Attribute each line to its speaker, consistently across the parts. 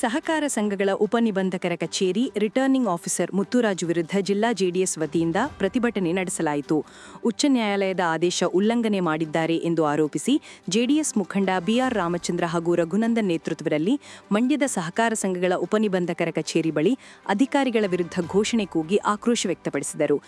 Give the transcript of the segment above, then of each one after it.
Speaker 1: ಸಹಕಾರ ಸಂಘಗಳ ಉಪನಿಬಂಧಕರ ಕಚೇರಿ ರಿಟರ್ನಿಂಗ್ ಆಫೀಸರ್ ಮುತ್ತುರಾಜು ವಿರುದ್ಧ ಜಿಲ್ಲಾ ಜೆಡಿಎಸ್ ವತಿಯಿಂದ ಪ್ರತಿಭಟನೆ ನಡೆಸಲಾಯಿತು. ಉಚ್ಚ ನ್ಯಾಯಾಲಯದ ಆದೇಶ ಉಲ್ಲಂಘನೆ ಮಾಡಿದ್ದಾರೆ ಎಂದು ಆರೋಪಿಸಿ ಜೆಡಿಎಸ್ ಮುಖಂಡ ಬಿಆರ್ ರಾಮಚಂದ್ರ ಹಾಗೂ ರಘುನಂದನ್ ನೇತೃತ್ವದಲ್ಲಿ ಮಂಡ್ಯದ ಸಹಕಾರ ಸಂಘಗಳ ಉಪನಿಬಂಧಕರ ಕಚೇರಿ ಬಳಿ ಅಧಿಕಾರಿಗಳ ವಿರುದ್ಧ ಘೋಷಣೆ ಕೂಗಿ ಆಕ್ರೋಶ ವ್ಯಕ್ತಪಡಿಸಿದರು.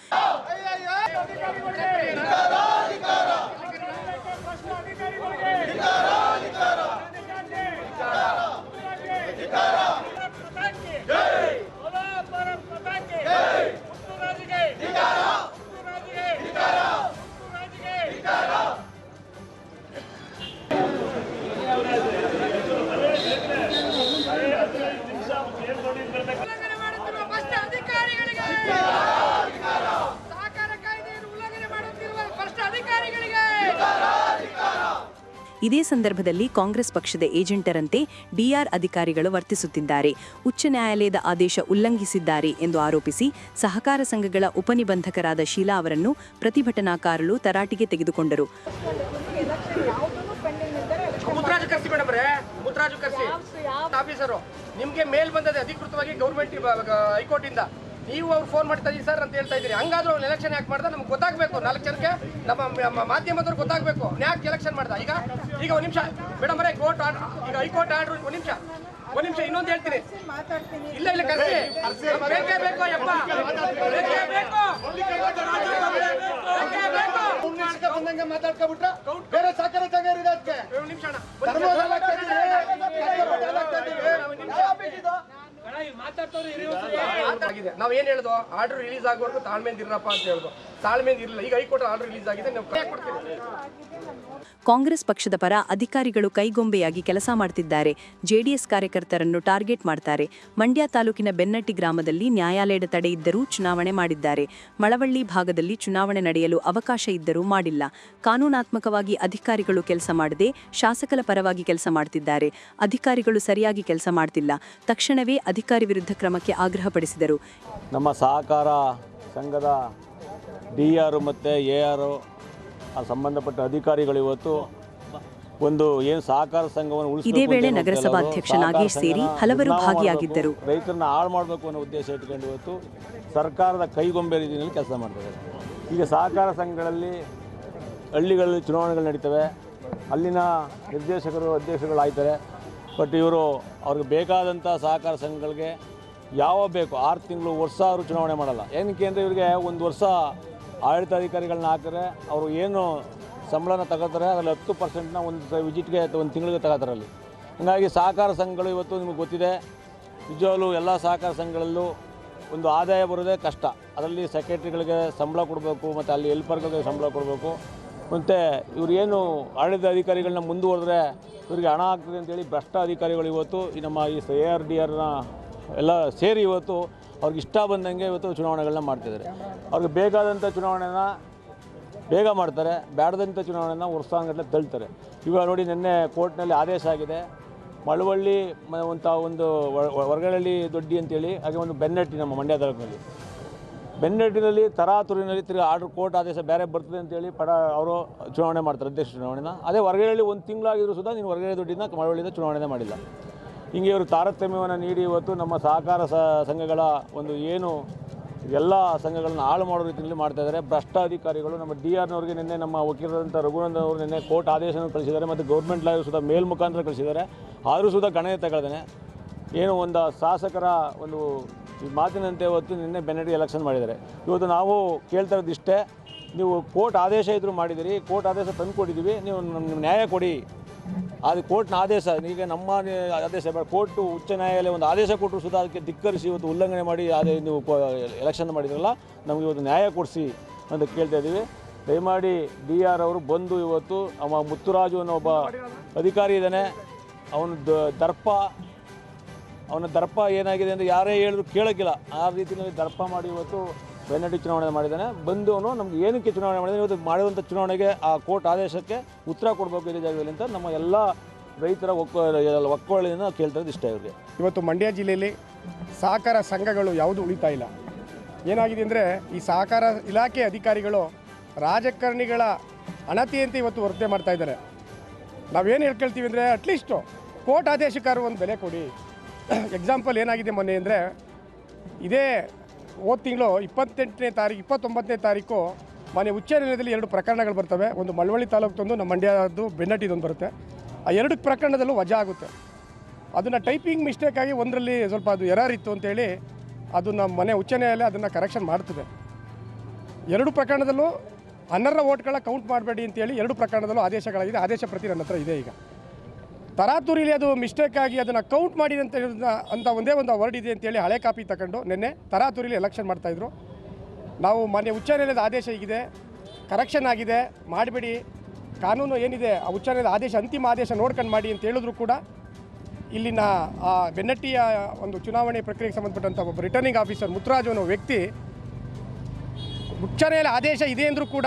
Speaker 1: ಇದೇ ಸಂದರ್ಭದಲ್ಲಿ ಕಾಂಗ್ರೆಸ್ ಪಕ್ಷದ ಏಜೆಂಟರಂತೆ ಡಿಆರ್ ಅಧಿಕಾರಿಗಳು ವರ್ತಿಸುತ್ತಿದ್ದಾರೆ. ಉಚ್ಚ ನ್ಯಾಯಾಲಯದ ಆದೇಶ ಉಲ್ಲಂಘಿಸಿದ್ದಾರೆ ಎಂದು ಆರೋಪಿಸಿ ಸಹಕಾರ ಸಂಘಗಳ ಉಪನಿಬಂಧಕರಾದ ಶೀಲಾ ಅವರನ್ನು ಪ್ರತಿಭಟನಾಕಾರರು ತರಾಟೆಗೆ ತೆಗೆದುಕೊಂಡರು.
Speaker 2: ನಿಮಗೆ ಕರ್ಸಿ ಮೇಡಮ್ ರೇ ಮುದ್ರಾಜು ಕರ್ಸಿ. ಆಫೀಸರು ನಿಮ್ಗೆ ಮೇಲ್ ಬಂದದೆ ಅಧಿಕೃತವಾಗಿ ಗೌರ್ಮೆಂಟ್ ಹೈಕೋರ್ಟ್ ಇಂದ ನೀವು ಅವ್ರು ಫೋನ್ ಮಾಡ್ತಾ ಇದೀವಿ ಸರ್ ಅಂತ ಹೇಳ್ತಾ ಇದ್ದೀರಿ ಹಂಗಾದ್ರೂ ಅವ್ನು ಎಲೆಕ್ಷನ್ ಯಾಕೆ ಮಾಡ್ದ? ನಮ್ಗೆ ಗೊತ್ತಾಗಬೇಕು ನಾಲ್ಕು ಜನಕ್ಕೆ. ನಮ್ಮ ಮಾಧ್ಯಮದವ್ರು ಗೊತ್ತಾಗಬೇಕು. ಯಾಕೆ ಎಲೆಕ್ಷನ್ ಮಾಡ್ದ? ಈಗ ಈಗ ಒಂದು ನಿಮಿಷ. ಮೇಡಮ್ ಅವರೇ ಕೋರ್ಟ್ ಈಗ ಹೈಕೋರ್ಟ್ ಆರ್ಡರ್ ಒಂದು ನಿಮಿಷ. ಒಂದು ನಿಮಿಷ ಇನ್ನೊಂದು ಹೇಳ್ತೀನಿ. ಇಲ್ಲ ಇಲ್ಲ ಕರ್ಸಿ. ಬೇಕೇ ಬೇಕು ಯಪ್ಪ. ಬೇಕೇ ಬೇಕು.
Speaker 3: ಮಾತಾಡ್ಕೊಬಿಟ್ರೆ ಬೇರೆ ಸಹಕಾರ ಸಂಘ ಅದಕ್ಕೆ.
Speaker 2: ನಿಮಿಷ ನಾವ್ ಏನ್ ಹೇಳುದು? ಆರ್ಡರ್ ರಿಲೀಸ್ ಆಗೋವರೆಗೂ ತಾಳ್ಮೆಯಿಂದ ಇರಪ್ಪ ಅಂತ ಹೇಳುದು. ತಾಳ್ಮೆಯಿಂದ ಇರಲಿಲ್ಲ. ಈಗ ಹೈಕೋರ್ಟ್ ಆರ್ಡರ್ ರಿಲೀಸ್ ಆಗಿದೆ. ನಾವು ಕೈ ಕೊಡ್ತೀವಿ
Speaker 1: ಕಾಂಗ್ರೆಸ್ ಪಕ್ಷದ ಪರ ಅಧಿಕಾರಿಗಳು ಕೈಗೊಂಬೆಯಾಗಿ ಕೆಲಸ ಮಾಡ್ತಿದ್ದಾರೆ. ಜೆಡಿಎಸ್ ಕಾರ್ಯಕರ್ತರನ್ನು ಟಾರ್ಗೆಟ್ ಮಾಡ್ತಾರೆ. ಮಂಡ್ಯ ತಾಲೂಕಿನ ಬೆನ್ನಟ್ಟಿ ಗ್ರಾಮದಲ್ಲಿ ನ್ಯಾಯಾಲಯದ ತಡೆ ಇದ್ದರೂ ಚುನಾವಣೆ ಮಾಡಿದ್ದಾರೆ. ಮಳವಳ್ಳಿ ಭಾಗದಲ್ಲಿ ಚುನಾವಣೆ ನಡೆಯಲು ಅವಕಾಶ ಇದ್ದರೂ ಮಾಡಿಲ್ಲ. ಕಾನೂನಾತ್ಮಕವಾಗಿ ಅಧಿಕಾರಿಗಳು ಕೆಲಸ ಮಾಡದೆ ಶಾಸಕರ ಪರವಾಗಿ ಕೆಲಸ ಮಾಡ್ತಿದ್ದಾರೆ. ಅಧಿಕಾರಿಗಳು ಸರಿಯಾಗಿ ಕೆಲಸ ಮಾಡ್ತಿಲ್ಲ. ತಕ್ಷಣವೇ ಅಧಿಕಾರಿ ವಿರುದ್ಧ ಕ್ರಮಕ್ಕೆ ಆಗ್ರಹಪಡಿಸಿದರು.
Speaker 4: ನಮ್ಮ ಸಹಕಾರ ಸಂಘದ ಡಿ ಆರು ಮತ್ತು ಎ ಆರ್ ಆ ಸಂಬಂಧಪಟ್ಟ ಅಧಿಕಾರಿಗಳು ಇವತ್ತು ಒಂದು ಏನು ಸಹಕಾರ ಸಂಘವನ್ನು
Speaker 1: ಇದೇ ವೇಳೆ ನಗರಸಭಾಧ್ಯಕ್ಷ ನಾಗೇಶ್ ಸೇರಿ ಹಲವರು ಭಾಗಿಯಾಗಿದ್ದರು.
Speaker 4: ರೈತರನ್ನ ಹಾಳು ಮಾಡಬೇಕು ಅನ್ನೋ ಉದ್ದೇಶ ಇಟ್ಕೊಂಡು ಇವತ್ತು ಸರ್ಕಾರದ ಕೈಗೊಂಬೆ ರೀತಿಯಲ್ಲಿ ಕೆಲಸ ಮಾಡ್ತಾರೆ ಈಗ ಸಹಕಾರ ಸಂಘಗಳಲ್ಲಿ ಹಳ್ಳಿಗಳಲ್ಲಿ ಚುನಾವಣೆಗಳು ನಡೀತವೆ. ಅಲ್ಲಿನ ನಿರ್ದೇಶಕರು ಅಧ್ಯಕ್ಷರುಗಳು ಆಯ್ತಾರೆ ಬಟ್ ಇವರು ಅವ್ರಿಗೆ ಬೇಕಾದಂಥ ಸಹಕಾರ ಸಂಘಗಳಿಗೆ ಯಾವ ಬೇಕು, ಆರು ತಿಂಗಳು ವರ್ಷ ಅವರು ಚುನಾವಣೆ ಮಾಡಲ್ಲ. ಏನಕ್ಕೆ ಅಂದರೆ ಇವರಿಗೆ ಒಂದು ವರ್ಷ ಆಡಳಿತಾಧಿಕಾರಿಗಳನ್ನ ಹಾಕಿದ್ರೆ ಅವರು ಏನು ಸಂಬಳನ ತಗೋತಾರೆ, ಅದರಲ್ಲಿ ಹತ್ತು ಪರ್ಸೆಂಟ್ನ ಒಂದು ವಿಜಿಟ್ಗೆ ಒಂದು ತಿಂಗಳಿಗೆ ತಗೋತಾರೆ ಅಲ್ಲಿ ಹಾಗಾಗಿ ಸಹಕಾರ ಸಂಘಗಳು ಇವತ್ತು ನಿಮಗೆ ಗೊತ್ತಿದೆ, ನಿಜವಾಗ್ಲೂ ಎಲ್ಲ ಸಹಕಾರ ಸಂಘಗಳಲ್ಲೂ ಒಂದು ಆದಾಯ ಬರೋದೇ ಕಷ್ಟ. ಅದರಲ್ಲಿ ಸೆಕ್ರೆಟ್ರಿಗಳಿಗೆ ಸಂಬಳ ಕೊಡಬೇಕು, ಮತ್ತು ಅಲ್ಲಿ ಹೆಲ್ಪರ್ಗಳಿಗೆ ಸಂಬಳ ಕೊಡಬೇಕು. ಮತ್ತು ಇವರೇನು ಆಡಳಿತ ಅಧಿಕಾರಿಗಳನ್ನ ಮುಂದುವರೆದ್ರೆ ಇವರಿಗೆ ಹಣ ಆಗ್ತದೆ ಅಂತೇಳಿ ಭ್ರಷ್ಟ ಅಧಿಕಾರಿಗಳು ಇವತ್ತು ಈ ನಮ್ಮ ಈ ಎ ಆರ್ ಡಿ ಆರ್ನ ಎಲ್ಲ ಸೇರಿ ಇವತ್ತು ಅವ್ರಿಗೆ ಇಷ್ಟ ಬಂದಂಗೆ ಇವತ್ತು ಚುನಾವಣೆಗಳನ್ನ ಮಾಡ್ತಿದ್ದಾರೆ. ಅವ್ರಿಗೆ ಬೇಕಾದಂಥ ಚುನಾವಣೆನ ಬೇಗ ಮಾಡ್ತಾರೆ ಬೇಡದಂಥ ಚುನಾವಣೆನ ವರ್ಷಾಂಗಟ್ಟಲೆ ತಳ್ತಾರೆ. ಇವಾಗ ನೋಡಿ ನಿನ್ನೆ ಕೋರ್ಟ್ನಲ್ಲಿ ಆದೇಶ ಆಗಿದೆ, ಮಳವಳ್ಳಿ ಒಂದು ವ- ಹೊರಗಡಳ್ಳಿ ದೊಡ್ಡಿ ಅಂತೇಳಿ, ಹಾಗೆ ಒಂದು ಬೆನ್ನಟ್ಟಿ ನಮ್ಮ ಮಂಡ್ಯ ತಾಲೂಕಿನಲ್ಲಿ. ಬೆನ್ನಟ್ಟಿನಲ್ಲಿ, ತರಾತುರಿನಲ್ಲಿ ತಿರುಗಿ ಆರ್ಡರ್ ಕೋರ್ಟ್ ಆದೇಶ ಬೇರೆ ಬರ್ತದೆ ಅಂತೇಳಿ ಪಡ, ಅವರು ಚುನಾವಣೆ ಮಾಡ್ತಾರೆ ಅಧ್ಯಕ್ಷ ಚುನಾವಣೆನ. ಅದೇ ಹೊರಗಡೆಯಲ್ಲಿ ಒಂದು ತಿಂಗಳಾಗಿದ್ರು ಸುದ್ದ, ನೀನು ಹೊರಗಡೆ ದುಡ್ಡಿನ ಮಳವಳ್ಳಿಯಿಂದ ಚುನಾವಣೆ ಮಾಡಿಲ್ಲ. ಹಿಂಗೆ ಇವರು ತಾರತಮ್ಯವನ್ನು ನೀಡಿ ಇವತ್ತು ನಮ್ಮ ಸಹಕಾರ ಸಂಘಗಳ ಒಂದು ಏನು, ಎಲ್ಲ ಸಂಘಗಳನ್ನು ಹಾಳು ಮಾಡೋ ರೀತಿಯಲ್ಲಿ ಮಾಡ್ತಾ ಇದ್ದಾರೆ. ಭ್ರಷ್ಟ ಅಧಿಕಾರಿಗಳು ನಮ್ಮ ಡಿ ಆರ್ನವ್ರಿಗೆ ನಿನ್ನೆ ನಮ್ಮ ವಕೀಲರಂಥ ರಘುನಂದನ್ ಅವರು ನಿನ್ನೆ ಕೋರ್ಟ್ ಆದೇಶವನ್ನು ಕಳಿಸಿದ್ದಾರೆ ಮತ್ತು ಗೌರ್ಮೆಂಟ್ ಲಾಯರ್ ಸುಧಾ ಮೇಲ್ ಮುಖಾಂತರ ಕಳಿಸಿದ್ದಾರೆ. ಆದರೂ ಸುಧಾ ಗಣನೆ ತಗೊಳ್ದೇನೆ. ಏನು ಒಂದು ಶಾಸಕರ ಒಂದು ಈ ಮಾತಿನಂತೆ ಇವತ್ತು ನಿನ್ನೆ ಬೆನ್ನಡಿ ಎಲೆಕ್ಷನ್ ಮಾಡಿದ್ದಾರೆ. ಇವತ್ತು ನಾವು ಕೇಳ್ತಾ ಇರೋದಿಷ್ಟೇ ನೀವು ಕೋರ್ಟ್ ಆದೇಶ ಇದ್ರೂ ಮಾಡಿದಿರಿ ಕೋರ್ಟ್ ಆದೇಶ ತಂದು ಕೊಟ್ಟಿದ್ದೀವಿ, ನೀವು ನಮ್ಗೆ ನ್ಯಾಯ ಕೊಡಿ. ಅದು ಕೋರ್ಟ್ನ ಆದೇಶ ಈಗ ನಮ್ಮ ಆದೇಶ ಕೋರ್ಟು ಉಚ್ಚ ನ್ಯಾಯಾಲಯ ಒಂದು ಆದೇಶ ಕೊಟ್ಟರು ಸುಧಾ ಅದಕ್ಕೆ ಧಿಕ್ಕರಿಸಿ ಇವತ್ತು ಉಲ್ಲಂಘನೆ ಮಾಡಿ ಅದೇ ನೀವು ಎಲೆಕ್ಷನ್ ಮಾಡಿದ್ರಲ್ಲ, ನಮಗೆ ಇವತ್ತು ನ್ಯಾಯ ಕೊಡಿಸಿ ಅಂತ ಕೇಳ್ತಾ ಇದ್ದೀವಿ. ದಯಮಾಡಿ ಡಿ ಆರ್ ಅವರು ಬಂದು ಇವತ್ತು, ಅವ ಮುತ್ತುರಾಜು ಅನ್ನೋ ಒಬ್ಬ ಅಧಿಕಾರಿ ಇದ್ದಾನೆ, ಅವನ ದರ್ಪ ಅವನ ದರ್ಪ ಏನಾಗಿದೆ ಅಂದರೆ ಯಾರೇ ಹೇಳಿದ್ರು ಕೇಳೋಕ್ಕಿಲ್ಲ. ಆ ರೀತಿಯಲ್ಲಿ ದರ್ಪ ಮಾಡಿ ಇವತ್ತು ಬೆನ್ನಡಿ ಚುನಾವಣೆ ಮಾಡಿದ್ದಾನೆ. ಬಂದು ಅವನು ನಮ್ಗೆ ಏನಕ್ಕೆ ಚುನಾವಣೆ ಮಾಡಿದ್ದಾನೆ, ಇವತ್ತು ಮಾಡಿರುವಂಥ ಚುನಾವಣೆಗೆ ಆ ಕೋರ್ಟ್ ಆದೇಶಕ್ಕೆ ಉತ್ತರ ಕೊಡಬೇಕು ಇದೇ ಜಾಗದಲ್ಲಿ ಅಂತ ನಮ್ಮ ಎಲ್ಲ ರೈತರ ಒಕ್ಕ ಒಕ್ಕೊಳ್ಳಿನ ಕೇಳ್ತಾ ಇಷ್ಟ ಇವ್ರಿಗೆ.
Speaker 3: ಇವತ್ತು ಮಂಡ್ಯ ಜಿಲ್ಲೆಯಲ್ಲಿ ಸಹಕಾರ ಸಂಘಗಳು ಯಾವುದು ಉಳಿತಾ ಇಲ್ಲ. ಏನಾಗಿದೆ ಅಂದರೆ ಈ ಸಹಕಾರ ಇಲಾಖೆ ಅಧಿಕಾರಿಗಳು ರಾಜಕಾರಣಿಗಳ ಅಣತಿಯಂತೆ ಇವತ್ತು ವರ್ತನೆ ಮಾಡ್ತಾ ಇದ್ದಾರೆ. ನಾವೇನು ಹೇಳ್ಕೊಳ್ತೀವಿ ಅಂದರೆ ಅಟ್ಲೀಸ್ಟು ಕೋರ್ಟ್ ಆದೇಶಕ್ಕಾರು ಒಂದು ಬೆಲೆ ಕೊಡಿ. ಎಕ್ಸಾಂಪಲ್ ಏನಾಗಿದೆ ಮೊನ್ನೆ ಅಂದರೆ, ಇದೇ ಹೋದ ತಿಂಗಳು ಇಪ್ಪತ್ತೆಂಟನೇ ತಾರೀಕು ಇಪ್ಪತ್ತೊಂಬತ್ತನೇ ತಾರೀಕು ಮೊನ್ನೆ ಉಚ್ಚ ನ್ಯಾಯಾಲಯದಲ್ಲಿ ಎರಡು ಪ್ರಕರಣಗಳು ಬರ್ತವೆ. ಒಂದು ಮಳವಳ್ಳಿ ತಾಲೂಕ್ದೊಂದು ನಮ್ಮ ಮಂಡ್ಯದ್ದು ಬೆನ್ನಟ್ಟಿದೊಂದು ಬರುತ್ತೆ. ಆ ಎರಡು ಪ್ರಕರಣದಲ್ಲೂ ವಜಾ ಆಗುತ್ತೆ. ಅದನ್ನು ಟೈಪಿಂಗ್ ಮಿಸ್ಟೇಕ್ ಆಗಿ ಒಂದರಲ್ಲಿ ಸ್ವಲ್ಪ ಅದು ಎರರ್ ಇತ್ತು ಅಂತೇಳಿ ಅದು ನಮ್ಮ ಮನೆ ಉಚ್ಚ ನ್ಯಾಯಾಲಯ ಅದನ್ನು ಕರೆಕ್ಷನ್ ಮಾಡ್ತದೆ. ಎರಡು ಪ್ರಕರಣದಲ್ಲೂ ಅನರ್ಹ ಓಟ್ಗಳ ಕೌಂಟ್ ಮಾಡಬೇಡಿ ಅಂತೇಳಿ ಎರಡು ಪ್ರಕರಣದಲ್ಲೂ ಆದೇಶಗಳಾಗಿದೆ. ಆದೇಶ ಪ್ರತಿ ನನ್ನ ಹತ್ರ ಇದೆ ಈಗ. ತರಾತುರಿಲಿ ಅದು ಮಿಸ್ಟೇಕ್ ಆಗಿ ಅದನ್ನು ಕೌಂಟ್ ಮಾಡಿ ಅಂತ ಹೇಳಿದ ಅಂತ ಒಂದೇ ಒಂದು ವರ್ಡ್ ಇದೆ ಅಂತೇಳಿ ಹಳೆ ಕಾಪಿ ತಗೊಂಡು ನಿನ್ನೆ ತರಾತುರಿಲಿ ಎಲೆಕ್ಷನ್ ಮಾಡ್ತಾಯಿದ್ರು ನಾವು ಮಾನ್ಯ ಉಚ್ಚ ನ್ಯಾಯಾಲಯದ ಆದೇಶ ಈಗಿದೆ ಕರೆಕ್ಷನ್ ಆಗಿದೆ. ಮಾಡಬೇಡಿ. ಕಾನೂನು ಏನಿದೆ, ಆ ಉಚ್ಚ ನ್ಯಾಯಾಲಯದ ಆದೇಶ, ಅಂತಿಮ ಆದೇಶ ನೋಡ್ಕೊಂಡು ಮಾಡಿ ಅಂತ ಹೇಳಿದ್ರು ಕೂಡ ಇಲ್ಲಿನ ಆ ಬೆನ್ನಟ್ಟಿಯ ಒಂದು ಚುನಾವಣೆ ಪ್ರಕ್ರಿಯೆಗೆ ಸಂಬಂಧಪಟ್ಟಂಥ ಒಬ್ಬ ರಿಟರ್ನಿಂಗ್ ಆಫೀಸರ್ ಮುತ್ರಾಜ್ ಅನ್ನೋ ವ್ಯಕ್ತಿ ಉಚ್ಚ ನ್ಯಾಯಾಲಯ ಆದೇಶ ಇದೆ ಅಂದರೂ ಕೂಡ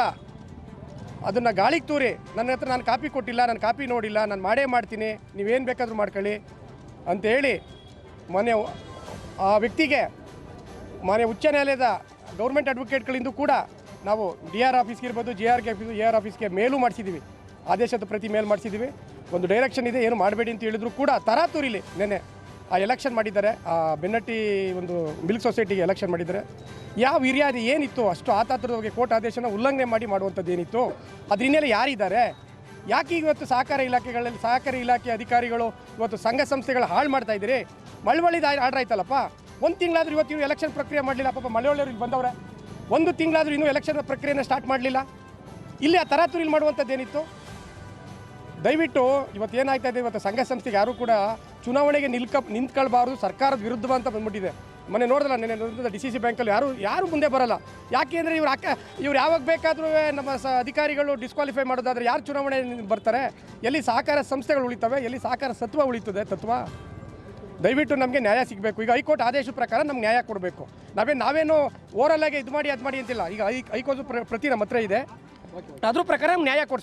Speaker 3: ಅದನ್ನು ಗಾಳಿಗೆ ತೂರಿ. ನನ್ನ ಹತ್ರ ನಾನು ಕಾಪಿ ಕೊಟ್ಟಿಲ್ಲ, ನಾನು ಕಾಪಿ ನೋಡಿಲ್ಲ, ನಾನು ಮಾಡೇ ಮಾಡ್ತೀನಿ, ನೀವೇನು ಬೇಕಾದರೂ ಮಾಡ್ಕೊಳ್ಳಿ ಅಂತೇಳಿ ಮೊನ್ನೆ ಆ ವ್ಯಕ್ತಿಗೆ ಮನೆ ಉಚ್ಚ ನ್ಯಾಯಾಲಯದ ಗೌರ್ಮೆಂಟ್ ಅಡ್ವೊಕೇಟ್ಗಳಿಂದ ಕೂಡ ನಾವು ಡಿ ಆರ್ ಆಫೀಸ್ಗೆ ಇರ್ಬೋದು, ಜಿ ಆರ್ಗೆ ಆಫೀಸು ಎ ಆರ್ ಆಫೀಸ್ಗೆ ಮೇಲೂ ಮಾಡಿಸಿದ್ದೀವಿ ಆದೇಶದ ಪ್ರತಿ ಮೇಲ್ ಮಾಡಿಸಿದ್ದೀವಿ ಒಂದು ಡೈರೆಕ್ಷನ್ ಇದೆ, ಏನು ಮಾಡಬೇಡಿ ಅಂತ ಹೇಳಿದ್ರು ಕೂಡ ತರಾತುರಿಲಿ ನೆನೆ ಆ ಎಲೆಕ್ಷನ್ ಮಾಡಿದ್ದಾರೆ, ಆ ಬೆನ್ನಟ್ಟಿ ಒಂದು ಮಿಲ್ಕ್ ಸೊಸೈಟಿಗೆ ಎಲೆಕ್ಷನ್ ಮಾಡಿದ್ದಾರೆ. ಯಾವ ಹಿರಿಯಾದ ಏನಿತ್ತು, ಅಷ್ಟು ಆತಾತುರವಾಗಿ ಕೋರ್ಟ್ ಆದೇಶನ ಉಲ್ಲಂಘನೆ ಮಾಡಿ ಮಾಡುವಂಥದ್ದು ಏನಿತ್ತು, ಅದ್ರ ಹಿನ್ನೆಲೆ ಯಾರಿದ್ದಾರೆ? ಯಾಕೆ ಇವತ್ತು ಸಹಕಾರ ಇಲಾಖೆಗಳಲ್ಲಿ, ಸಹಕಾರಿ ಇಲಾಖೆ ಅಧಿಕಾರಿಗಳು ಇವತ್ತು ಸಂಘ ಸಂಸ್ಥೆಗಳು ಹಾಳು ಮಾಡ್ತಾ ಇದ್ದೀರಿ? ಮಳವಳ್ಳಿದ ಆರ್ಡರ್ ಆಯ್ತಲ್ಲಪ್ಪ? ಒಂದು ತಿಂಗಳಾದ್ರೂ ಇವತ್ತು ಇವ್ರು ಎಲೆಕ್ಷನ್ ಪ್ರಕ್ರಿಯೆ ಮಾಡಲಿಲ್ಲ, ಪಾಪ ಮಳವಳ್ಳಿಯವ್ರಿಗೆ ಬಂದವ್ರೆ. ಒಂದು ತಿಂಗಳಾದ್ರೂ ಇನ್ನೂ ಎಲೆಕ್ಷನ್ ಪ್ರಕ್ರಿಯೆನ ಸ್ಟಾರ್ಟ್ ಮಾಡಲಿಲ್ಲ. ಇಲ್ಲಿ ಆ ತರಾತುರಿಲಿ ಮಾಡುವಂಥದ್ದು ಏನಿತ್ತು? ದಯವಿಟ್ಟು ಇವತ್ತು ಏನಾಗ್ತಾ ಇದೆ, ಇವತ್ತು ಸಂಘ ಸಂಸ್ಥೆಗೆ ಯಾರು ಕೂಡ ಚುನಾವಣೆಗೆ ನಿಲ್ಕ, ನಿಂತ್ಕೊಳ್ಬಾರ್ದು, ಸರ್ಕಾರದ ವಿರುದ್ಧ ಅಂತ ಬಂದ್ಬಿಟ್ಟಿದೆ. ಮೊನ್ನೆ ನೋಡಿದ್ರಲ್ಲ ನೆನೆ ಡಿ ಸಿ ಸಿ ಬ್ಯಾಂಕಲ್ಲಿ ಯಾರು ಯಾರು ಮುಂದೆ ಬರಲ್ಲ. ಯಾಕೆ ಅಂದರೆ ಇವ್ರು ಅಕ್ಕ, ಇವ್ರು ಯಾವಾಗ ಬೇಕಾದರೂ ನಮ್ಮ ಸ, ಅಧಿಕಾರಿಗಳು ಡಿಸ್ಕ್ವಾಲಿಫೈ ಮಾಡೋದಾದ್ರೆ ಯಾರು ಚುನಾವಣೆ ಬರ್ತಾರೆ? ಎಲ್ಲಿ ಸಹಕಾರ ಸಂಸ್ಥೆಗಳು ಉಳಿತವೆ, ಎಲ್ಲಿ ಸಹಕಾರ ಸತ್ವ ಉಳಿತದೆ, ತತ್ವ? ದಯವಿಟ್ಟು ನಮಗೆ ನ್ಯಾಯ ಸಿಗಬೇಕು. ಈಗ ಹೈಕೋರ್ಟ್ ಆದೇಶದ ಪ್ರಕಾರ ನಮ್ಗೆ ನ್ಯಾಯ ಕೊಡಬೇಕು. ನಾವೇ, ನಾವೇನು ಓರಲ್ ಆಗಿ ಇದು ಮಾಡಿ ಅದು ಮಾಡಿ ಅಂತಿಲ್ಲ. ಈಗ ಹೈ, ಹೈಕೋರ್ಟ್ ಪ್ರ- ಪ್ರತಿ ನಮ್ಮ ಹತ್ರ ಇದೆ. ಅದ್ರ ಪ್ರಕಾರ ನ್ಯಾಯ ಕೊಡಿಸ್ಬೇಕು